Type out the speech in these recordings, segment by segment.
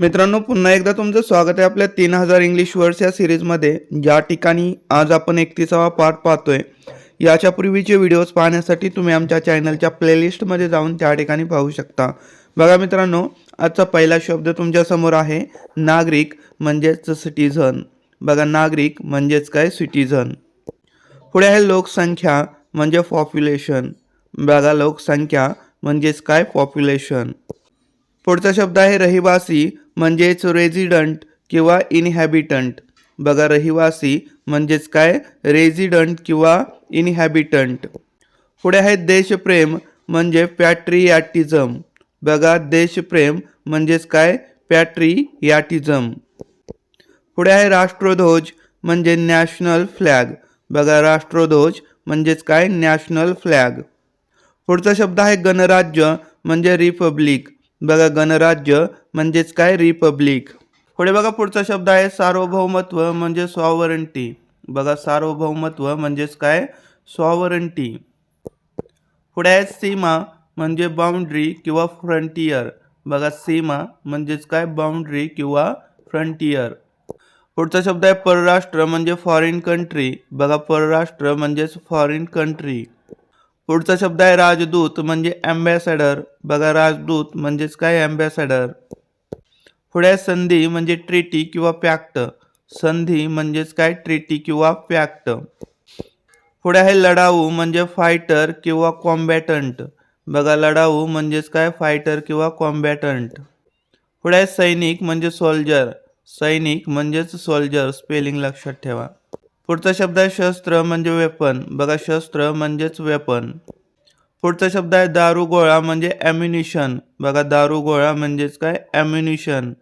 मित्रांनो पुन्हा एकदा तुमचं स्वागत आहे आपल्या तीन हजार इंग्लिश वर्ड्स या सिरीजमध्ये ज्या ठिकाणी आज आपण एकतीसावा पाठ पाहतोय याच्या पूर्वीचे व्हिडिओज पाहण्यासाठी तुम्ही आमच्या चॅनलच्या प्लेलिस्टमध्ये जाऊन त्या ठिकाणी पाहू शकता. बघा मित्रांनो आजचा पहिला शब्द तुमच्यासमोर आहे नागरिक म्हणजेच सिटीझन बघा नागरिक म्हणजेच काय? सिटीझन पुढे आहे लोकसंख्या म्हणजे पॉप्युलेशन बघा लोकसंख्या म्हणजेच काय? पॉप्युलेशन पुढचा शब्द आहे रहिवासी म्हणजेच रेझिडंट किंवा इनहॅबिटंट. बघा रहिवासी म्हणजेच काय? रेझिडंट किंवा इनहॅबिटंट. पुढे आहे देशप्रेम म्हणजे पॅट्रियाटिझम. बघा देशप्रेम म्हणजेच काय? पॅट्रियाटिझम. पुढे आहे राष्ट्रध्वज म्हणजे नॅशनल फ्लॅग. बघा राष्ट्रध्वज म्हणजेच काय? National flag. पुढचा शब्द आहे गणराज्य म्हणजे रिपब्लिक. बघा गणराज्य म्हणजेच काय? रिपब्लिक. पुढे बघा पुढचा शब्द आहे सार्वभौमत्व म्हणजे सॉवरंटी बघा सार्वभौमत्व म्हणजेच काय? सॉवरंटी पुढे आहे सीमा म्हणजे बाउंड्री किंवा फ्रंटियर बघा सीमा म्हणजेच काय? बाउंड्री किंवा फ्रंटियर पुढचा शब्द आहे परराष्ट्र म्हणजे फॉरेन कंट्री बघा परराष्ट्र म्हणजेच फॉरेन कंट्री पुढचा शब्द आहे राजदूत म्हणजे अँबॅसॅडर बघा राजदूत म्हणजेच काय अँबॅसॅडर पुढे संधी म्हणजे ट्रिटी किंवा पॅक्ट संधी म्हणजेच काय? ट्रिटी किंवा पॅक्ट पुढे आहे लढाऊ म्हणजे फायटर किंवा कॉम्बॅटंट बघा लढाऊ म्हणजेच काय? फायटर किंवा कॉम्बॅटंट पुढे आहे सैनिक म्हणजे सोल्जर सैनिक म्हणजेच सोल्जर स्पेलिंग लक्षात ठेवा. पुढचा शब्द आहे शस्त्र म्हणजे वेपन बघा शस्त्र म्हणजेच वेपन पुढचा शब्द आहे दारुगोळा म्हणजे ॲम्युनिशन बघा दारुगोळा म्हणजेच काय? ॲम्युनिशन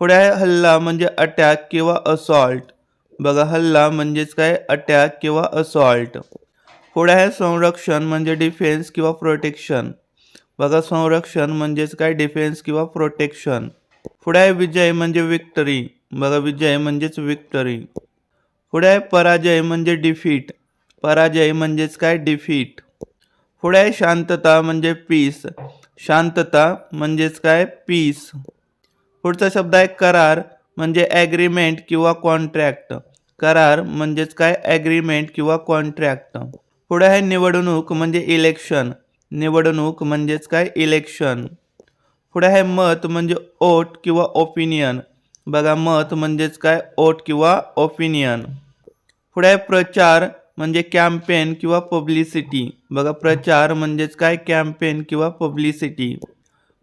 पुढे आहे हल्ला म्हणजे अटॅक किंवा असॉल्ट बघा हल्ला म्हणजेच काय? अटॅक किंवा असॉल्ट पुढे आहे संरक्षण म्हणजे डिफेन्स किंवा प्रोटेक्शन बघा संरक्षण म्हणजेच काय? डिफेन्स किंवा प्रोटेक्शन पुढे आहे विजय म्हणजे विक्टरी बघा विजय म्हणजेच विक्टरी पुढे आहे पराजय म्हणजे डिफीट पराजय म्हणजेच काय? डिफीट पुढे आहे शांतता म्हणजे पीस शांतता म्हणजेच काय? पीस पुढचा शब्द आहे करार म्हणजे ॲग्रीमेंट किंवा कॉन्ट्रॅक्ट करार म्हणजेच काय? ॲग्रीमेंट किंवा कॉन्ट्रॅक्ट पुढे आहे निवडणूक म्हणजे इलेक्शन निवडणूक म्हणजेच काय? इलेक्शन पुढे आहे मत म्हणजे ओट किंवा ओपिनियन बघा, मत ओट किंवा ओपिनियन पुढे प्रचार म्हणजे कॅम्पेन किंवा पब्लिसिटी बघा, प्रचार म्हणजेच काय? पब्लिसिटी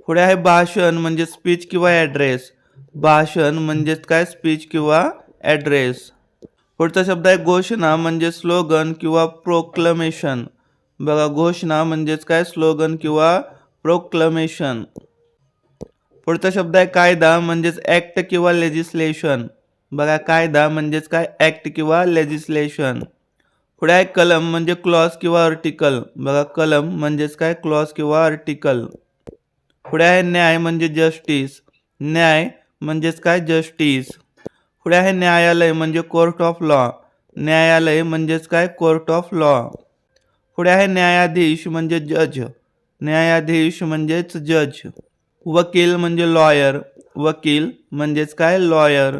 पुढे आहे भाषण म्हणजे स्पीच किंवा ॲड्रेस भाषण म्हणजेच काय? स्पीच किंवा ॲड्रेस पुढचा शब्द आहे घोषणा म्हणजे स्लोगन किंवा प्रोक्लमेशन बघा, घोषणा म्हणजेच काय? स्लोगन किंवा प्रोक्लमेशन पुढचा शब्द आहे कायदा म्हणजेच ॲक्ट किंवा लेजिस्लेशन बघा, कायदा म्हणजेच काय? ॲक्ट किंवा लेजिस्लेशन पुढे आहे कलम म्हणजे क्लॉज किंवा आर्टिकल बघा, कलम म्हणजेच काय? क्लॉज किंवा आर्टिकल पुढे आहे न्याय म्हणजे जस्टिस न्याय म्हणजेच काय? जस्टिस पुढे आहे न्यायालय म्हणजे कोर्ट ऑफ़ लॉ न्यायालय म्हणजेच काय? कोर्ट ऑफ़ लॉ पुढे आहे न्यायाधीश म्हणजे जज न्यायाधीश म्हणजेच जज वकील म्हणजे लॉयर वकील म्हणजेच काय? लॉयर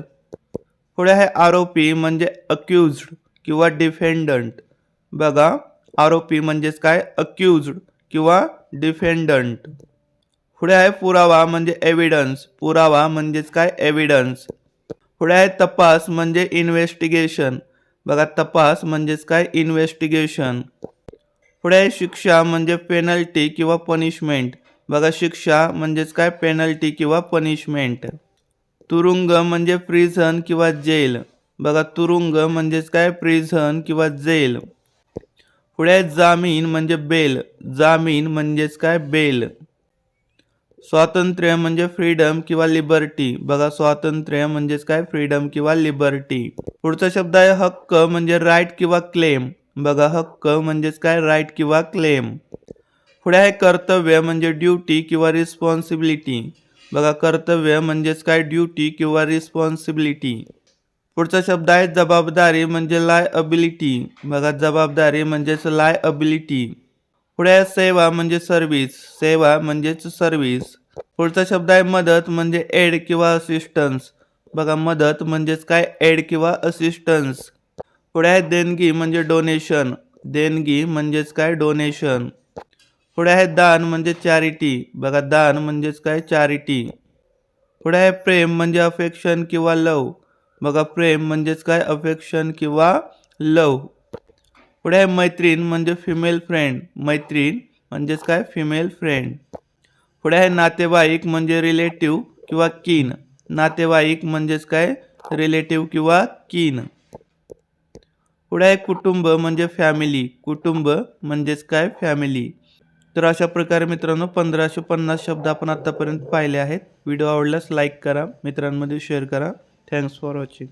पुढे आहे आरोपी म्हणजे अक्युज्ड किंवा डिफेंडंट बघा, आरोपी म्हणजेच काय? अक्युज्ड किंवा डिफेंडंट पुढे आहे पुरावा म्हणजे एव्हिडन्स पुरावा म्हणजेच काय? एव्हिडन्स पुढे आहे तपास म्हणजे इन्व्हेस्टिगेशन बघा, तपास म्हणजेच काय? इन्व्हेस्टिगेशन पुढे शिक्षा म्हणजे पेनल्टी किंवा पनिशमेंट बघा शिक्षा म्हणजेच काय? पेनल्टी किंवा पनिशमेंट तुरुंग म्हणजे प्रिझन किंवा जेल बघा तुरुंग म्हणजेच काय? प्रिझन किंवा जेल पुढे जामीन म्हणजे बेल जामीन म्हणजेच काय? बेल स्वातंत्र्य म्हणजे फ्रीडम किंवा लिबर्टी बघा स्वातंत्र्य म्हणजेच काय? फ्रीडम किंवा लिबर्टी पुढचा शब्द आहे हक्क म्हणजे राईट किंवा क्लेम बघा हक्क म्हणजेच काय? राईट किंवा क्लेम पुढे आहे कर्तव्य म्हणजे ड्युटी किंवा रिस्पॉन्सिबिलिटी. बघा कर्तव्य म्हणजेच काय? ड्युटी किंवा रिस्पॉन्सिबिलिटी. पुढचा शब्द आहे जबाबदारी म्हणजे लाय अबिलिटी बघा जबाबदारी म्हणजेच लाय अबिलिटी पुढे आहे सेवा म्हणजे सर्व्हिस. सेवा म्हणजेच सर्व्हिस. पुढचा शब्द आहे मदत म्हणजे एड किंवा असिस्टन्स. बघा मदत म्हणजेच काय? एड किंवा असिस्टन्स. पुढे आहे देणगी म्हणजे डोनेशन. देणगी म्हणजेच काय? डोनेशन. पुढे आहे दान म्हणजे चॅरिटी बघा दान म्हणजेच काय? चॅरिटी पुढे आहे प्रेम म्हणजे अफेक्शन किंवा लव बघा प्रेम म्हणजेच काय? अफेक्शन किंवा लव पुढे आहे मैत्रीण म्हणजे फिमेल फ्रेंड मैत्रीण म्हणजेच काय? फिमेल फ्रेंड पुढे आहे नातेवाईक म्हणजे रिलेटिव्ह किंवा कीन नातेवाईक म्हणजेच काय? रिलेटिव्ह किंवा कीन पुढे आहे कुटुंब म्हणजे फॅमिली कुटुंब म्हणजेच काय? फॅमिली तर अशा प्रकारे मित्रांनो पंधराशे पन्नास शब्द आपण आत्तापर्यंत पाहिले आहेत. व्हिडिओ आवडल्यास लाईक करा मित्रांमध्ये शेअर करा. Thanks for watching